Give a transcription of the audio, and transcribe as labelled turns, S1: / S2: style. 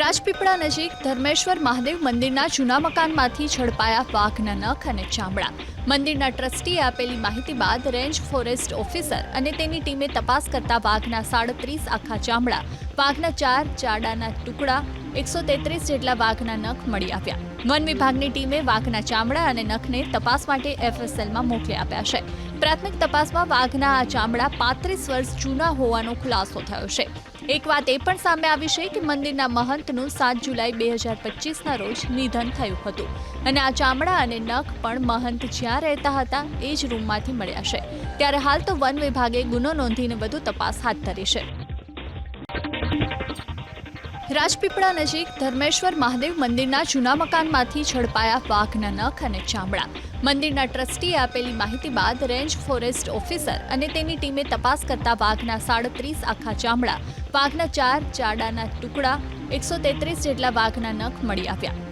S1: રાજપીપળા નજીક ધર્મેશ્વર મહાદેવ મંદિરના જૂના મકાનમાંથી ઝડપાયા વાઘના નખ અને ચામડા. મંદિરના ટ્રસ્ટીએ આપેલી માહિતી બાદ રેન્જ ફોરેસ્ટ ઓફિસર અને તેની ટીમે તપાસ કરતા વાઘના સાડત્રીસ આખા ચામડા, વાઘના ચાર ચાડાના ટુકડા, એકસો તેત્રીસ જેટલા વાઘના નખ મળી આવ્યા. વન વિભાગની ટીમે વાઘના ચામડા અને નખને તપાસ માટે એફએસએલમાં મોકલી આપ્યા છે. પ્રાથમિક તપાસમાં વાઘના આ ચામડા પાંત્રીસ વર્ષ જૂના હોવાનો ખુલાસો થયો છે. એક વાત એ પણ સામે આવી છે કે મંદિરના મહંતનું સાત જુલાઈ બે હજાર પચીસના રોજ નિધન થયું હતું. અને આ ચામડા અને નખ પણ મહંત જ્યાં રહેતા હતા એ જ રૂમમાંથી મળ્યા છે. ત્યારે હાલ તો વન વિભાગે ગુનો નોંધીને વધુ તપાસ હાથ ધરી છે. રાજપીપળા નજીક ધર્મેશ્વર મહાદેવ મંદિરના જૂના મકાનમાંથી ઝડપાયા વાઘના નખ અને ચામડા. મંદિરના ટ્રસ્ટીએ આપેલી માહિતી બાદ રેન્જ ફોરેસ્ટ ઓફિસર અને તેની ટીમે તપાસ કરતા વાઘના સાડત્રીસ આખા ચામડા, વાઘના ચાર, ચાડાના ટુકડા, એકસો તેત્રીસ જેટલા વાઘના નખ મળી આવ્યા.